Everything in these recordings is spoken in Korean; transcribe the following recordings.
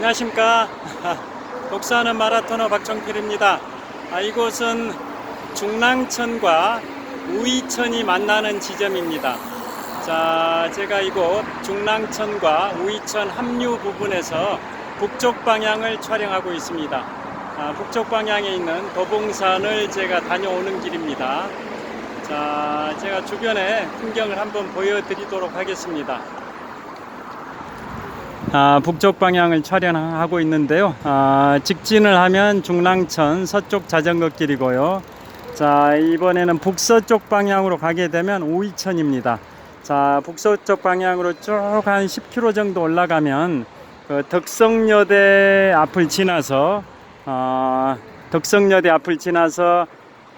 안녕하십니까. 독사하는 마라토너 박정필입니다. 아, 이곳은 중랑천과 우이천이 만나는 지점입니다. 자, 제가 이곳 중랑천과 우이천 합류 부분에서 북쪽 방향을 촬영하고 있습니다. 아, 북쪽 방향에 있는 도봉산을 제가 다녀오는 길입니다. 자, 제가 주변의 풍경을 한번 보여드리도록 하겠습니다. 아, 북쪽 방향을 촬영하고 있는데요. 아, 직진을 하면 중랑천 서쪽 자전거 길이고요. 자, 이번에는 북서쪽 방향으로 가게 되면 오이천입니다. 자, 북서쪽 방향으로 쭉 한 10km 정도 올라가면 그 덕성여대 앞을 지나서 어, 덕성여대 앞을 지나서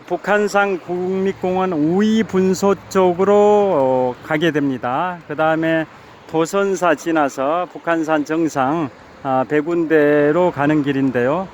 북한산 국립공원 우이 분소 쪽으로 어, 가게 됩니다. 그 다음에 도선사 지나서 북한산 정상 아, 백운대로 가는 길인데요.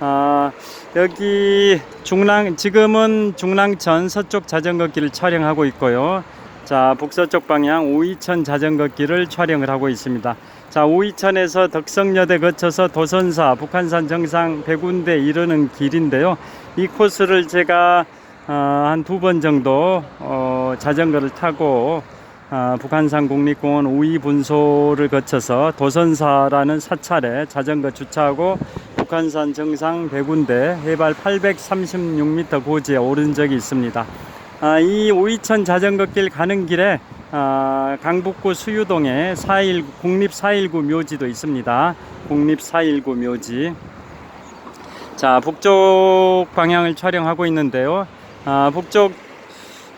아, 여기 중랑 지금은 중랑천 서쪽 자전거 길을 촬영하고 있고요. 자 북서쪽 방향 오이천 자전거 길을 촬영을 하고 있습니다. 자 오이천에서 덕성여대 거쳐서 도선사 북한산 정상 백운대 이르는 길인데요. 이 코스를 제가 어, 한두 번 정도 어, 자전거를 타고 아, 북한산 국립공원 우이 분소를 거쳐서 도선사라는 사찰에 자전거 주차하고 북한산 정상 백운대 해발 836m 고지에 오른 적이 있습니다. 아, 이 오이천 자전거길 가는 길에 아, 강북구 수유동에 4.19 국립 4.19 묘지도 있습니다. 국립 4.19 묘지. 자, 북쪽 방향을 촬영하고 있는데요. 아, 북쪽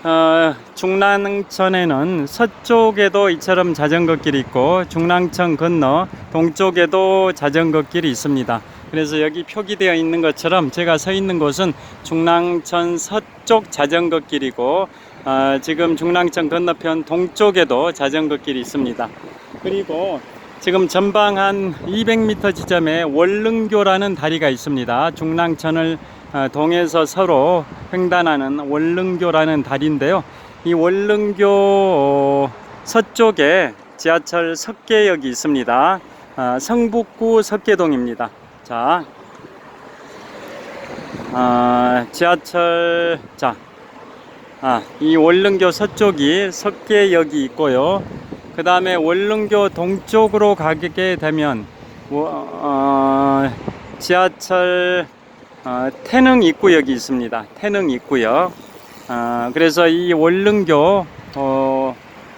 어, 중랑천에는 서쪽에도 이처럼 자전거 길이 있고 중랑천 건너 동쪽에도 자전거 길이 있습니다. 그래서 여기 표기되어 있는 것처럼 제가 서 있는 곳은 중랑천 서쪽 자전거 길이고 어, 지금 중랑천 건너편 동쪽에도 자전거 길이 있습니다. 그리고 지금 전방 한 200m 지점에 월릉교라는 다리가 있습니다. 중랑천을 어, 동에서 서로 횡단하는 월릉교라는 다리인데요. 이 월릉교 어, 서쪽에 지하철 석계역이 있습니다. 아, 성북구 석계동입니다. 자, 아, 지하철 자, 아, 이 월릉교 서쪽이 석계역이 있고요. 그 다음에 월릉교 동쪽으로 가게 되면 어, 지하철 어, 태릉 입구역이 있습니다. 태릉 입구역. 어, 그래서 이 월릉교 어,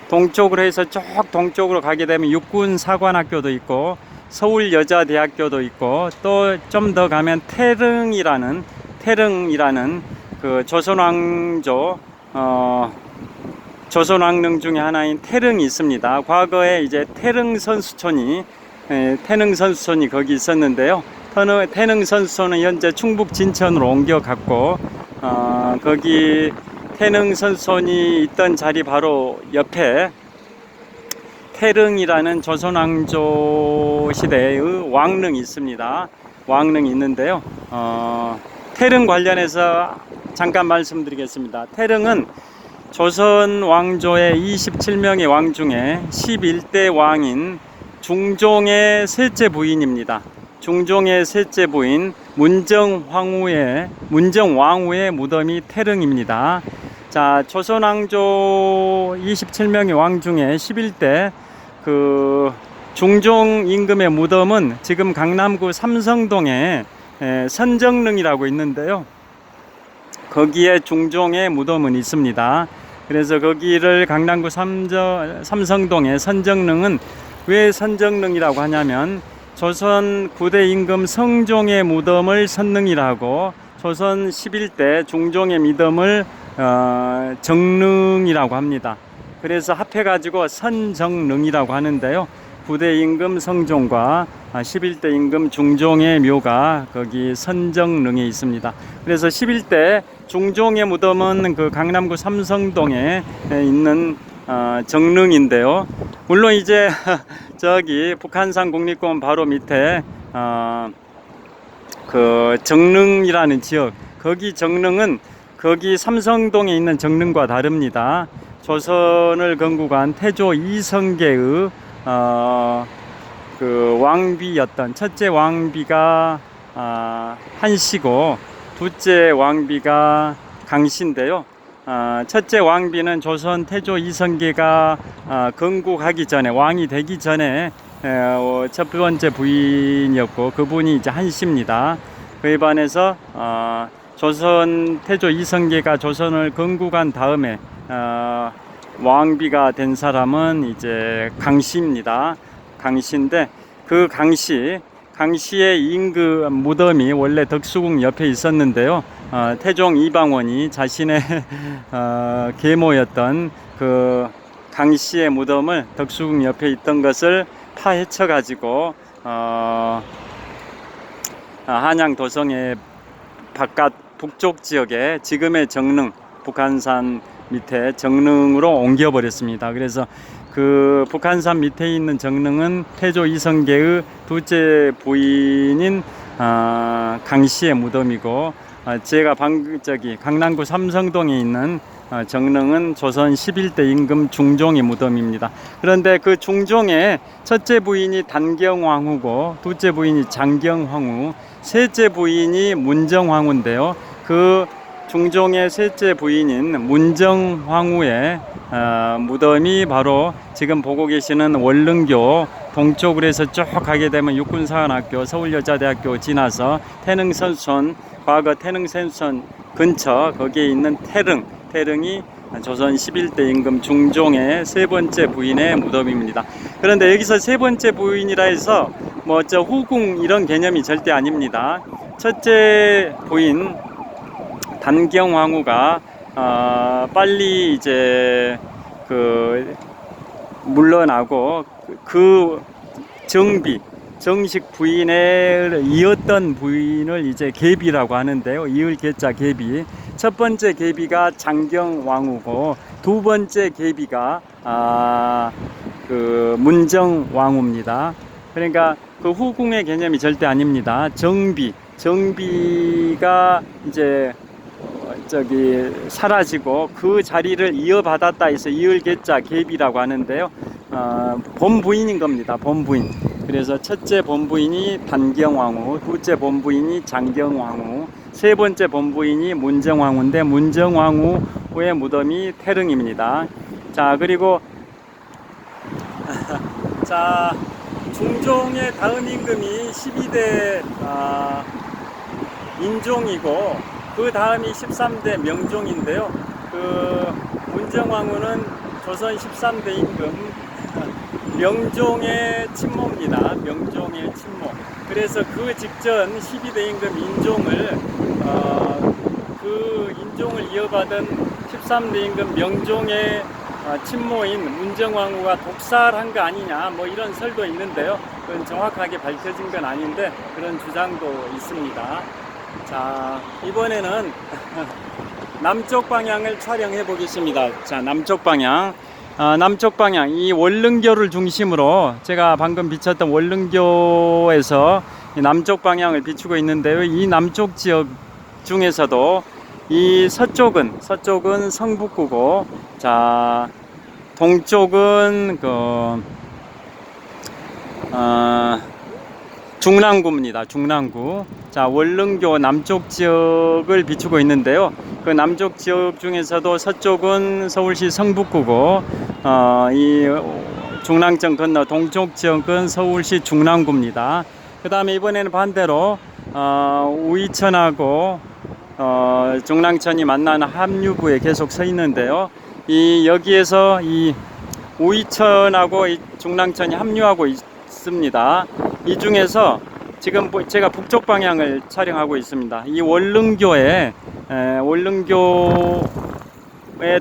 동쪽으로 해서 쭉 동쪽으로 가게 되면 육군 사관학교도 있고 서울 여자대학교도 있고 또 좀 더 가면 태릉이라는 태릉이라는 그 조선왕조 어, 조선왕릉 중에 하나인 태릉이 있습니다. 과거에 이제 태릉 선수촌이 에, 태릉 선수촌이 거기 있었는데요. 태릉 선수촌은 현재 충북 진천으로 옮겨갔고 어, 거기 태릉 선수촌이 있던 자리 바로 옆에 태릉이라는 조선왕조 시대의 왕릉이 있습니다. 왕릉이 있는데요. 어, 태릉 관련해서 잠깐 말씀드리겠습니다. 태릉은 조선 왕조의 27명의 왕 중에 11대 왕인 중종의 셋째 부인입니다. 중종의 셋째 부인 문정황후의 문정왕후의 무덤이 태릉입니다. 자, 조선 왕조 27명의 왕 중에 11대 그 중종 임금의 무덤은 지금 강남구 삼성동에 에, 선정릉이라고 있는데요. 거기에 중종의 무덤은 있습니다. 그래서 거기를 강남구 삼저, 삼성동의 선정릉은 왜 선정릉이라고 하냐면 조선 9대 임금 성종의 무덤을 선릉이라고 조선 11대 중종의 믿음을 어, 정릉이라고 합니다. 그래서 합해가지고 선정릉이라고 하는데요. 9대 임금 성종과 11대 임금 중종의 묘가 거기 선정릉에 있습니다. 그래서 11대 중종의 무덤은 그 강남구 삼성동에 있는 어, 정릉인데요. 물론 이제 저기 북한산 국립공원 바로 밑에 어, 그 정릉이라는 지역 거기 정릉은 거기 삼성동에 있는 정릉과 다릅니다. 조선을 건국한 태조 이성계의 어, 그 왕비였던 첫째 왕비가 아, 한씨고 둘째 왕비가 강씨인데요. 아, 첫째 왕비는 조선 태조 이성계가 아, 건국하기 전에 왕이 되기 전에 에, 어, 첫 번째 부인이었고 그분이 이제 한씨입니다. 그에 반해서 어, 조선 태조 이성계가 조선을 건국한 다음에 어, 왕비가 된 사람은 이제 강씨입니다. 강씨인데 그 강씨 강씨의 임금 무덤이 원래 덕수궁 옆에 있었는데요. 어, 태종 이방원이 자신의 어, 계모였던 그 강씨의 무덤을 덕수궁 옆에 있던 것을 파헤쳐 가지고 어, 아, 한양 도성의 바깥 북쪽 지역에 지금의 정릉 북한산 밑에 정릉으로 옮겨버렸습니다. 그래서 그 북한산 밑에 있는 정릉은 태조 이성계의 둘째 부인인 아, 강씨의 무덤이고 아, 제가 방금 저기 강남구 삼성동에 있는 어, 정릉은 조선 11대 임금 중종의 무덤입니다. 그런데 그 중종의 첫째 부인이 단경왕후고 둘째 부인이 장경황후, 셋째 부인이 문정황후인데요. 그 중종의 셋째 부인인 문정황후의 어, 무덤이 바로 지금 보고 계시는 원릉교 동쪽으로 해서 쭉 가게 되면 육군사관학교, 서울여자대학교 지나서 태릉선촌, 과거 태릉선촌 근처 거기에 있는 태릉, 태릉이 조선 11대 임금 중종의 세 번째 부인의 무덤입니다. 그런데 여기서 세 번째 부인이라 해서 뭐 저 후궁 이런 개념이 절대 아닙니다. 첫째 부인 단경황후가 어, 빨리 이제 그 물러나고 그 정비 정식 부인을 이었던 부인을 이제 계비라고 하는데요. 이을 계자 계비. 첫 번째 계비가 장경왕후고 두 번째 계비가 아, 그 문정왕후입니다. 그러니까 그 후궁의 개념이 절대 아닙니다. 정비, 정비가 이제 어, 저기 사라지고 그 자리를 이어받았다 해서 이을계자 계비라고 하는데요. 어, 본부인인 겁니다. 본부인. 그래서 첫째 본부인이 단경왕후, 둘째 본부인이 장경왕후, 세 번째 본부인이 문정왕후인데 문정왕후의 무덤이 태릉입니다. 자 그리고 자 중종의 다음 임금이 12대 아, 인종이고 그 다음이 13대 명종인데요. 그 문정왕후는 조선 13대 임금 명종의 친모입니다. 명종의 친모. 그래서 그 직전 12대 임금 인종을 어, 그 인종을 이어받은 13대 임금 명종의 어, 친모인 문정왕후가 독살한 거 아니냐 뭐 이런 설도 있는데요. 그건 정확하게 밝혀진 건 아닌데 그런 주장도 있습니다. 자 이번에는 남쪽 방향을 촬영해 보겠습니다. 자 남쪽 방향. 아, 남쪽 방향 이 원릉교를 중심으로 제가 방금 비쳤던 원릉교에서 이 남쪽 방향을 비추고 있는데요. 이 남쪽 지역 중에서도 이 서쪽은 서쪽은 성북구고 자 동쪽은 그 어, 중랑구입니다. 중랑구. 자, 원릉교 남쪽 지역을 비추고 있는데요. 그 남쪽 지역 중에서도 서쪽은 서울시 성북구고, 어, 이 중랑천 건너 동쪽 지역은 서울시 중랑구입니다. 그 다음에 이번에는 반대로, 어, 우이천하고, 어, 중랑천이 만나는 합류부에 계속 서 있는데요. 이, 여기에서 이 우이천하고 이 중랑천이 합류하고 있습니다. 이 중에서 지금 뭐 제가 북쪽 방향을 촬영하고 있습니다. 이 원릉교의 에, 원릉교의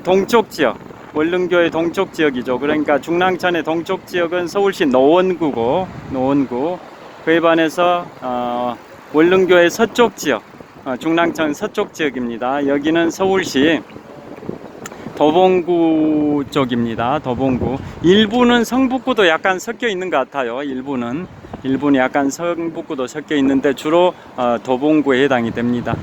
동쪽 지역, 원릉교의 동쪽 지역이죠. 그러니까 중랑천의 동쪽 지역은 서울시 노원구고 노원구. 그에 반해서 어, 원릉교의 서쪽 지역, 어, 중랑천 서쪽 지역입니다. 여기는 서울시 도봉구 쪽입니다. 도봉구. 일부는 성북구도 약간 섞여 있는 것 같아요. 일부는. 일부는 약간 성북구도 섞여 있는데 주로 어, 도봉구에 해당이 됩니다.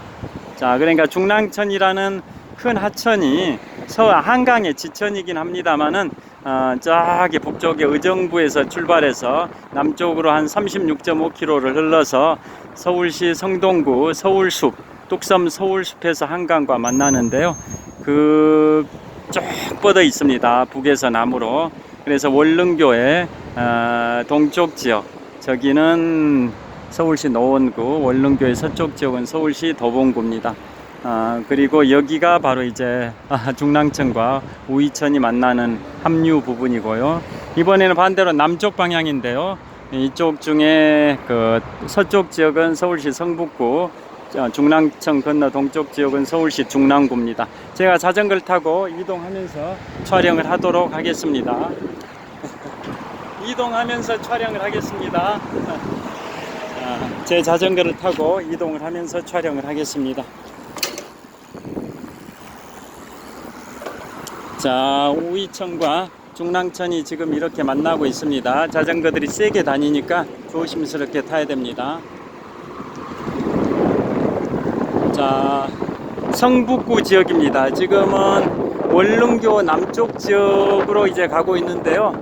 자, 그러니까 중랑천이라는 큰 하천이 서 한강의 지천이긴 합니다만은 어, 저기 북쪽의 의정부에서 출발해서 남쪽으로 한 36.5km를 흘러서 서울시 성동구 서울숲 뚝섬 서울숲에서 한강과 만나는데요. 그 쭉 뻗어 있습니다. 북에서 남으로. 그래서 원릉교의 어, 동쪽 지역 저기는 서울시 노원구, 원릉교의 서쪽 지역은 서울시 도봉구입니다. 아, 그리고 여기가 바로 이제 아, 중랑천과 우이천이 만나는 합류 부분이고요. 이번에는 반대로 남쪽 방향인데요. 이쪽 중에 그 서쪽 지역은 서울시 성북구, 저 중랑천 건너 동쪽 지역은 서울시 중랑구입니다. 제가 자전거를 타고 이동하면서 촬영을 하도록 하겠습니다. 이동하면서 촬영을 하겠습니다. 자, 제 자전거를 타고 이동을 하면서 촬영을 하겠습니다. 자, 우이천과 중랑천이 지금 이렇게 만나고 있습니다. 자전거들이 세게 다니니까 조심스럽게 타야 됩니다. 자, 성북구 지역입니다. 지금은 원릉교 남쪽 지역으로 이제 가고 있는데요.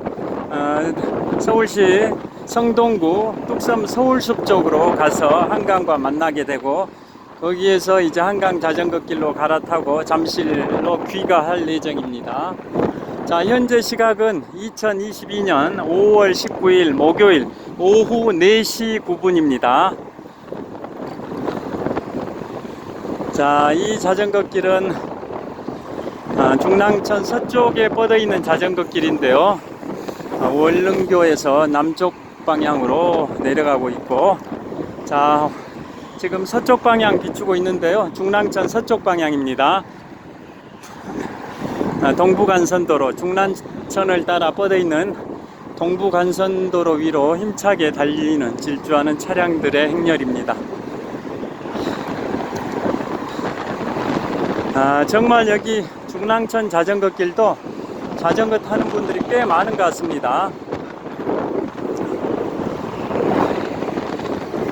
어, 서울시 성동구 뚝섬 서울숲 쪽으로 가서 한강과 만나게 되고 거기에서 이제 한강 자전거 길로 갈아타고 잠실로 귀가할 예정입니다. 자, 현재 시각은 2022년 5월 19일 목요일 오후 4시 9분입니다. 자, 이 자전거 길은 아, 중랑천 서쪽에 뻗어 있는 자전거 길인데요. 아, 원릉교에서 남쪽 방향으로 내려가고 있고, 자, 지금 서쪽 방향 비추고 있는데요. 중랑천 서쪽 방향입니다. 아, 동부간선도로 중랑천을 따라 뻗어 있는 동부간선도로 위로 힘차게 달리는 질주하는 차량들의 행렬입니다. 아, 정말 여기 중랑천 자전거 길도 자전거 타는 분들이 꽤 많은 것 같습니다.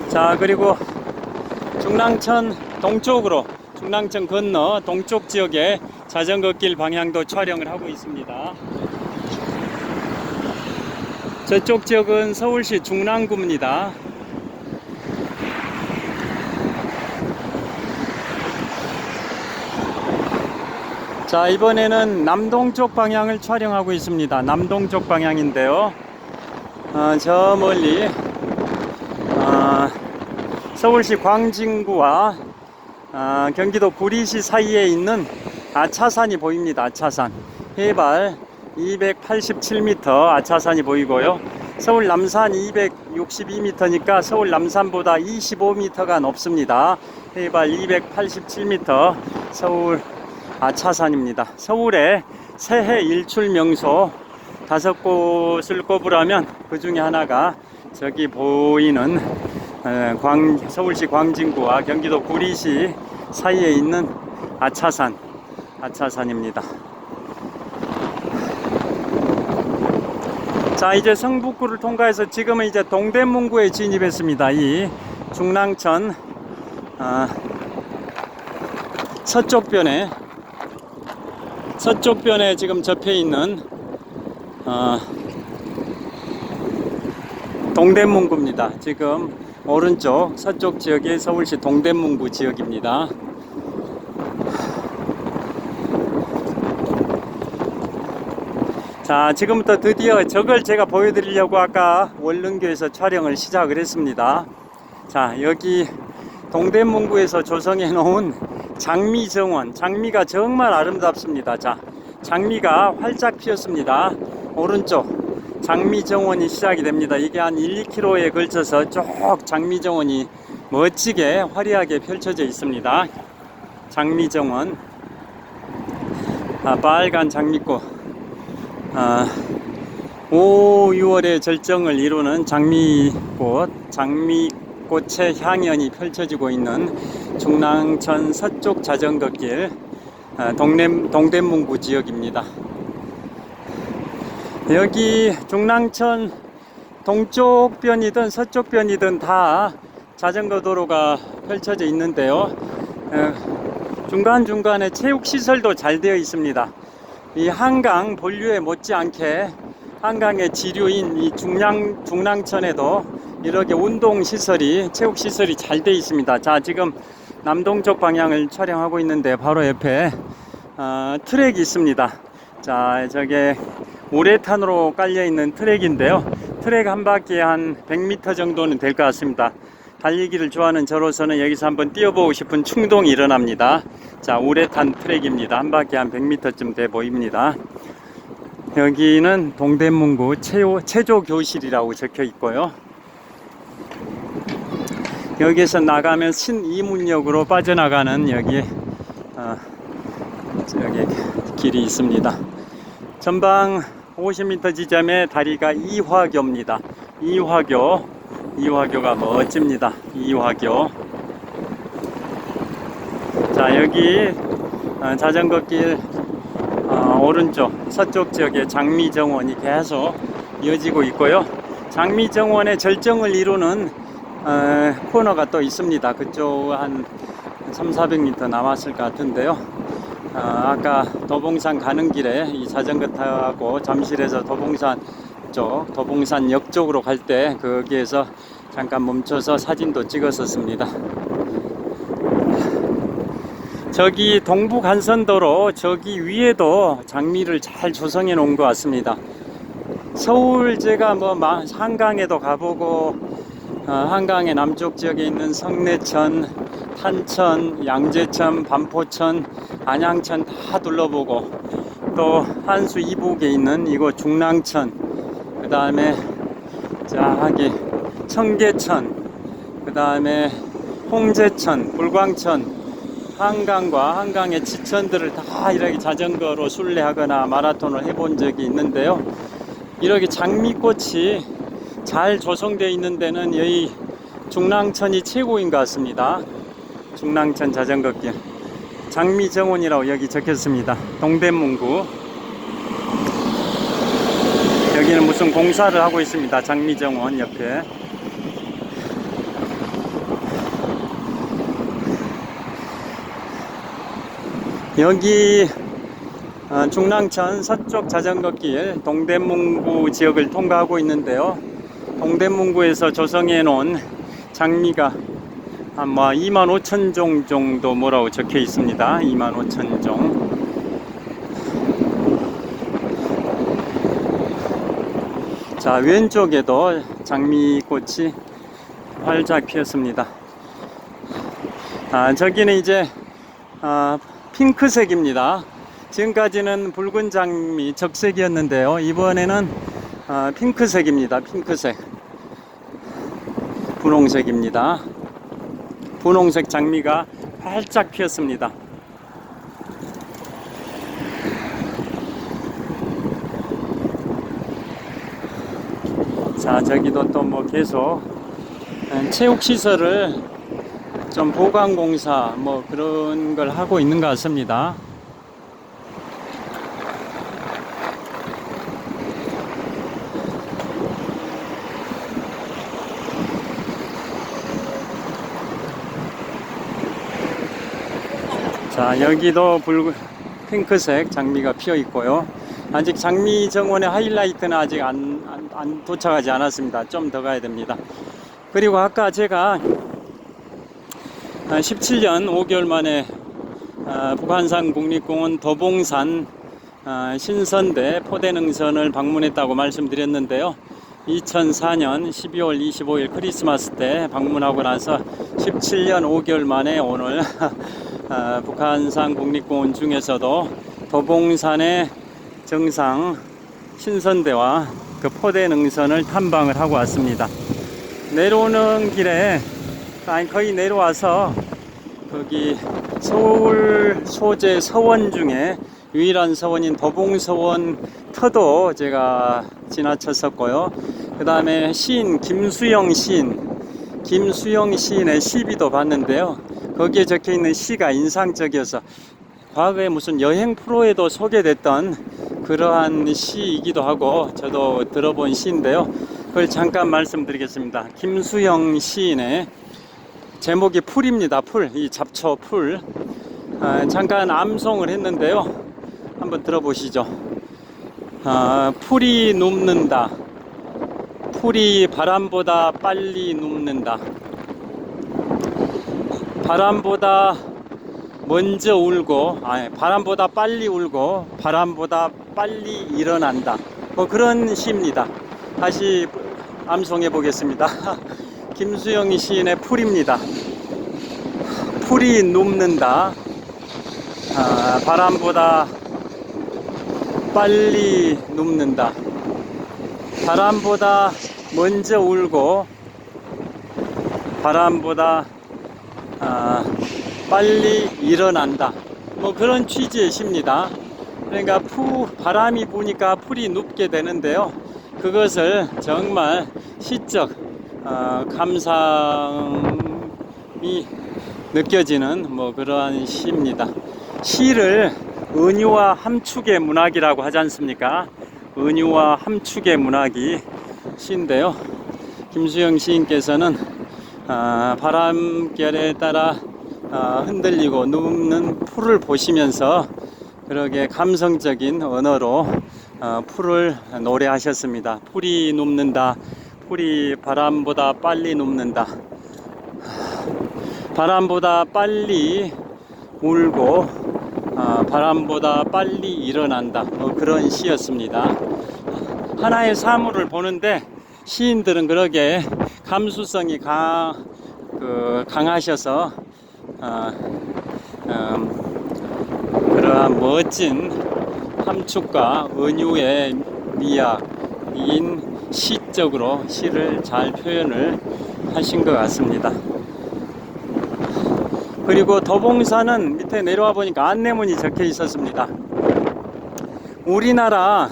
자, 그리고 중랑천 동쪽으로 중랑천 건너 동쪽 지역에 자전거 길 방향도 촬영을 하고 있습니다. 저쪽 지역은 서울시 중랑구입니다. 자, 이번에는 남동쪽 방향을 촬영하고 있습니다. 남동쪽 방향인데요. 어, 저 멀리 어, 서울시 광진구와 아, 경기도 구리시 사이에 있는 아차산이 보입니다. 아차산 해발 287m 아차산이 보이고요. 서울 남산 262m니까 서울 남산보다 25m가 높습니다. 해발 287m 서울 아차산입니다. 서울의 새해 일출 명소 다섯 곳을 꼽으라면 그 중에 하나가 저기 보이는 에, 광, 서울시 광진구와 경기도 구리시 사이에 있는 아차산, 아차산입니다. 자, 이제 성북구를 통과해서 지금은 이제 동대문구에 진입했습니다. 이 중랑천 아, 서쪽변에 서쪽 변에 지금 접해 있는 어, 동대문구입니다. 지금 오른쪽 서쪽 지역이 서울시 동대문구 지역입니다. 자, 지금부터 드디어 저걸 제가 보여드리려고 아까 원릉교에서 촬영을 시작을 했습니다. 자, 여기 동대문구에서 조성해 놓은 장미 정원. 장미가 정말 아름답습니다. 자, 장미가 활짝 피었습니다. 오른쪽 장미 정원이 시작이 됩니다. 이게 한 1, 2km에 걸쳐서 쭉 장미 정원이 멋지게 화려하게 펼쳐져 있습니다. 장미 정원. 아, 빨간 장미꽃. 아, 5, 6월의 절정을 이루는 장미꽃, 장미꽃의 향연이 펼쳐지고 있는 중랑천 서쪽 자전거길 아, 동대, 동대문구 지역입니다. 여기 중랑천 동쪽 변이든 서쪽 변이든 다 자전거 도로가 펼쳐져 있는데요. 어, 중간중간에 체육시설도 잘 되어 있습니다. 이 한강 본류에 못지않게 한강의 지류인 이 중랑 중랑천에도 이렇게 운동 시설이 체육 시설이 잘돼 있습니다. 자 지금 남동쪽 방향을 촬영하고 있는데 바로 옆에 어, 트랙이 있습니다. 자 저게 우레탄으로 깔려 있는 트랙인데요. 트랙 한 바퀴에 한 100m 정도는 될 것 같습니다. 달리기를 좋아하는 저로서는 여기서 한번 뛰어보고 싶은 충동이 일어납니다. 자, 우레탄 트랙입니다. 한 바퀴 한 100m쯤 돼 보입니다. 여기는 동대문구 체조, 체조교실이라고 적혀 있고요. 여기서 나가면 신이문역으로 빠져나가는 여기, 어, 여기 길이 있습니다. 전방 50m 지점에 다리가 이화교입니다. 이화교. 이화교가 멋집니다. 이화교. 자, 여기 어, 자전거 길 어, 오른쪽 서쪽 지역에 장미정원이 계속 이어지고 있고요. 장미정원의 절정을 이루는 어, 코너가 또 있습니다. 그쪽 한 3, 400m 남았을 것 같은데요. 어, 아까 도봉산 가는 길에 이 자전거 타고 잠실에서 도봉산 쪽 도봉산 역 쪽으로 갈 때 거기에서 잠깐 멈춰서 사진도 찍었었습니다. 저기 동부 간선도로 저기 위에도 장미를 잘 조성해 놓은 것 같습니다. 서울 제가 뭐 마- 한강에도 가보고 어, 한강의 남쪽 지역에 있는 성내천, 탄천, 양재천, 반포천, 안양천 다 둘러보고 또 한수 이북에 있는 이곳 중랑천 그 다음에 저기 청계천 그 다음에 홍제천, 불광천 한강과 한강의 지천들을 다 이렇게 자전거로 순례하거나 마라톤을 해본 적이 있는데요. 이렇게 장미꽃이 잘 조성되어 있는 데는 여기 중랑천이 최고인 것 같습니다. 중랑천 자전거길. 장미정원이라고 여기 적혔습니다. 동대문구. 여기는 무슨 공사를 하고 있습니다. 장미정원 옆에. 여기 어, 중랑천 서쪽 자전거길 동대문구 지역을 통과하고 있는데요. 동대문구에서 조성해 놓은 장미가 한뭐 2만 5천 종 정도 뭐라고 적혀 있습니다. 2만 5천 종. 자 왼쪽에도 장미꽃이 활짝 피었습니다. 아 저기는 이제 아, 핑크색입니다. 지금까지는 붉은 장미 적색이었는데요. 이번에는 아, 핑크색입니다. 핑크색. 분홍색입니다. 분홍색 장미가 활짝 피었습니다. 자, 저기도 또 뭐 계속 음, 체육 시설을 좀 보강 공사 뭐 그런 걸 하고 있는 것 같습니다. 자 여기도 붉은 핑크색 장미가 피어 있고요. 아직 장미 정원의 하이라이트는 아직 안, 안, 안 도착하지 않았습니다. 좀 더 가야 됩니다. 그리고 아까 제가 17년 5개월 만에 아, 북한산 국립공원 도봉산 아, 신선대 포대능선을 방문했다고 말씀드렸는데요. 2004년 12월 25일 크리스마스 때 방문하고 나서 17년 5개월 만에 오늘 아, 북한산 국립공원 중에서도 도봉산의 정상 신선대와 그 포대 능선을 탐방을 하고 왔습니다. 내려오는 길에 아니 거의 내려와서 거기 서울 소재 서원 중에 유일한 서원인 도봉서원 터도 제가 지나쳤었고요. 그 다음에 시인 김수영 시인, 김수영 시인의 시비도 봤는데요. 거기에 적혀 있는 시가 인상적이어서 과거에 무슨 여행 프로에도 소개됐던 그러한 시이기도 하고 저도 들어본 시인데요. 그걸 잠깐 말씀드리겠습니다. 김수영 시인의 제목이 풀입니다. 풀. 이 잡초 풀. 아, 잠깐 암송을 했는데요. 한번 들어보시죠. 아, 풀이 눕는다. 풀이 바람보다 빨리 눕는다. 바람보다 먼저 울고, 아니, 바람보다 빨리 울고, 바람보다 빨리 일어난다. 뭐 그런 시입니다. 다시 암송해 보겠습니다. 김수영 시인의 풀입니다. 풀이 눕는다. 아, 바람보다 빨리 눕는다. 바람보다 먼저 울고 바람보다 아, 빨리 일어난다. 뭐 그런 취지의 시입니다. 그러니까 푸 바람이 부니까 풀이 눕게 되는데요. 그것을 정말 시적 어, 감상이 느껴지는 뭐 그러한 시입니다. 시를 은유와 함축의 문학이라고 하지 않습니까? 은유와 함축의 문학이 시인데요. 김수영 시인께서는 아, 바람결에 따라 아, 흔들리고 눕는 풀을 보시면서 그러게 감성적인 언어로 어, 풀을 노래하셨습니다. 풀이 눕는다. 풀이 바람보다 빨리 눕는다. 바람보다 빨리 울고 어, 바람보다 빨리 일어난다. 뭐 그런 시였습니다. 하나의 사물을 보는데 시인들은 그러게 감수성이 강, 그, 강하셔서 어, 음, 그러한 멋진 함축과 은유의 미학인 시적으로 시를 잘 표현을 하신 것 같습니다. 그리고 더봉산은 밑에 내려와 보니까 안내문이 적혀 있었습니다. 우리나라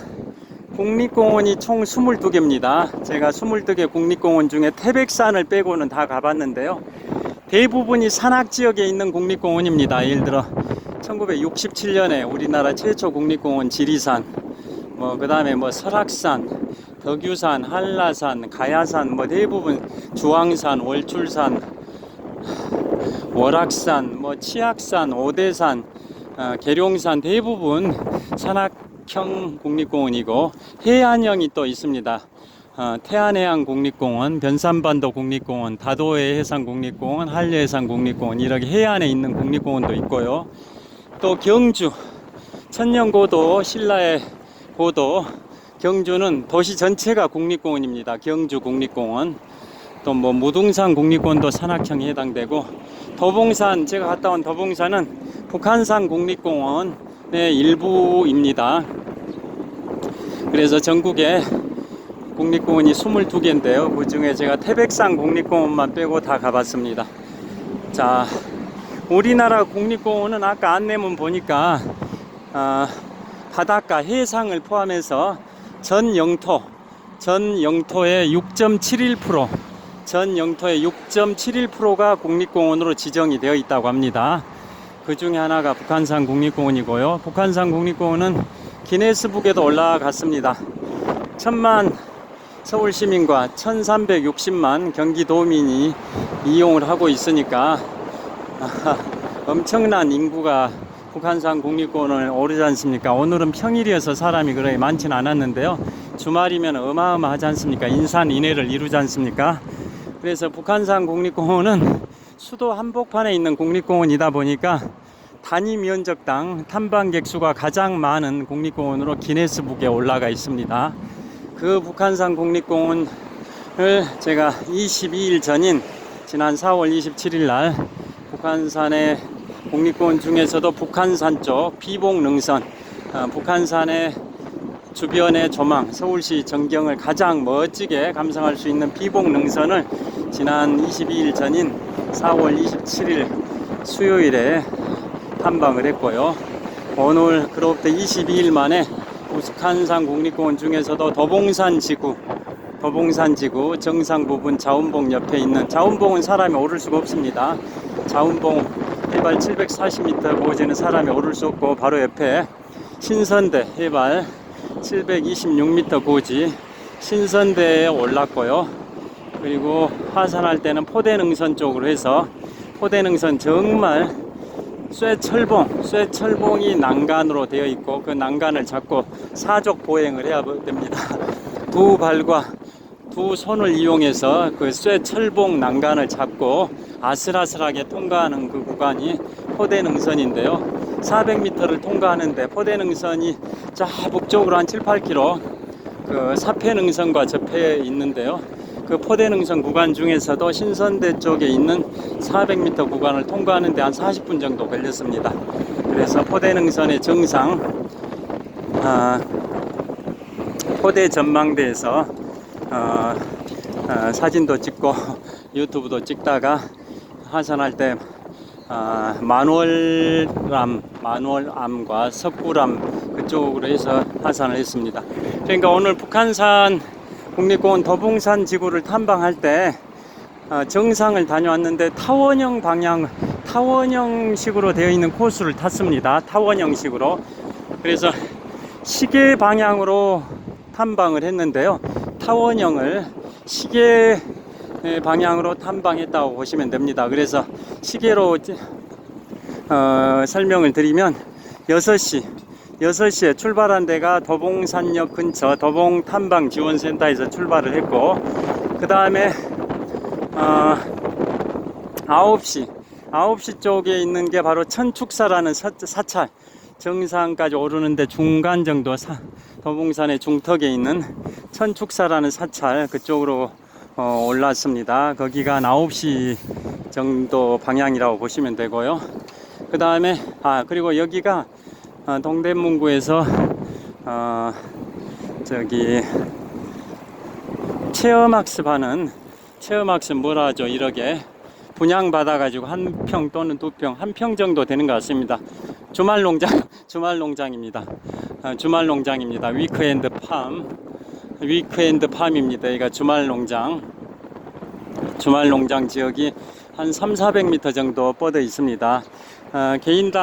국립공원이 총 22개입니다. 제가 22개 국립공원 중에 태백산을 빼고는 다 가봤는데요. 대부분이 산악 지역에 있는 국립공원입니다. 예를 들어 1967년에 우리나라 최초 국립공원 지리산, 뭐 그 다음에 뭐 설악산, 덕유산, 한라산, 가야산, 뭐 대부분 주황산, 월출산, 월악산, 뭐 치악산, 오대산, 어, 계룡산 대부분 산악 형 국립공원이고 해안형이 또 있습니다. 어, 태안해양 국립공원, 변산반도 국립공원, 다도해 해상 국립공원, 한려 해상 국립공원 이렇게 해안에 있는 국립공원도 있고요. 또 경주, 천년고도, 신라의 고도, 경주는 도시 전체가 국립공원입니다. 경주 국립공원. 또 뭐 무등산 국립공원도 산악형에 해당되고 도봉산 제가 갔다 온 도봉산은 북한산 국립공원 의 일부입니다. 그래서 전국에 국립공원이 22개인데요. 그 중에 제가 태백산 국립공원만 빼고 다 가봤습니다. 자, 우리나라 국립공원은 아까 안내문 보니까 아, 바닷가 해상을 포함해서 전 영토 전 영토의 6.71%, 전 영토의 6.71%가 국립공원으로 지정이 되어 있다고 합니다. 그 중에 하나가 북한산 국립공원이고요. 북한산 국립공원은 기네스북에도 올라갔습니다. 천만 서울 시민과 1360만 경기도민이 이용을 하고 있으니까 엄청난 인구가 북한산 국립공원을 오르지 않습니까? 오늘은 평일이어서 사람이 그렇게 많지는 않았는데요. 주말이면 어마어마하지 않습니까? 인산 인해를 이루지 않습니까? 그래서 북한산 국립공원은 수도 한복판에 있는 국립공원이다 보니까 단위 면적당 탐방객 수가 가장 많은 국립공원으로 기네스북에 올라가 있습니다. 그 북한산 국립공원을 제가 22일 전인 지난 4월 27일 날 북한산의 국립공원 중에서도 북한산 쪽 비봉능선 어, 북한산의 주변의 조망 서울시 전경을 가장 멋지게 감상할 수 있는 비봉 능선을 지난 22일 전인 4월 27일 수요일에 탐방을 했고요. 오늘 그로부터 22일 만에 북한산 국립공원 중에서도 도봉산 지구 도봉산 지구 정상 부분 자운봉 옆에 있는 자운봉은 사람이 오를 수가 없습니다. 자운봉 해발 740m 고지는 사람이 오를 수 없고 바로 옆에 신선대 해발 726m 고지 신선대에 올랐고요. 그리고 하산할 때는 포대능선 쪽으로 해서 포대능선 정말 쇠철봉, 쇠철봉이 난간으로 되어 있고 그 난간을 잡고 사족 보행을 해야 됩니다. 두 발과 두 손을 이용해서 그 쇠철봉 난간을 잡고 아슬아슬하게 통과하는 그 구간이 포대능선인데요. 400m를 통과하는데 포대 능선이 저 북쪽으로 한 7, 8km 그 사패 능선과 접해 있는데요. 그 포대 능선 구간 중에서도 신선대 쪽에 있는 400m 구간을 통과하는데 한 40분 정도 걸렸습니다. 그래서 포대 능선의 정상 아, 포대 전망대에서 어, 어, 사진도 찍고 유튜브도 찍다가 하산할 때 아, 만월암, 만월암과 석굴암 그쪽으로 해서 하산을 했습니다. 그러니까 오늘 북한산 국립공원 도봉산 지구를 탐방할 때 어, 정상을 다녀왔는데 타원형 방향, 타원형식으로 되어 있는 코스를 탔습니다. 타원형식으로. 그래서 시계 방향으로 탐방을 했는데요. 타원형을 시계 방향으로 탐방했다고 보시면 됩니다. 그래서 시계로 어, 설명을 드리면 6시 6시에 출발한 데가 도봉산역 근처 도봉 탐방 지원센터에서 출발을 했고 그 다음에 어, 9시 9시 쪽에 있는 게 바로 천축사라는 사, 사찰 정상까지 오르는데 중간 정도 사, 도봉산의 중턱에 있는 천축사라는 사찰 그쪽으로 어, 올랐습니다. 거기가 한 9시 정도 방향이라고 보시면 되고요. 그 다음에 아 그리고 여기가 어, 동대문구에서 어, 저기 체험학습하는 체험학습 뭐라 하죠 이렇게 분양 받아 가지고 한 평 또는 두 평 한 평 정도 되는 것 같습니다. 주말 농장 주말 농장입니다. 어, 주말 농장입니다. 위크엔드 팜 위크엔드 팜입니다. 여기가 주말 농장 주말 농장 지역이 한 3, 400m 정도 뻗어 있습니다. 어, 개인당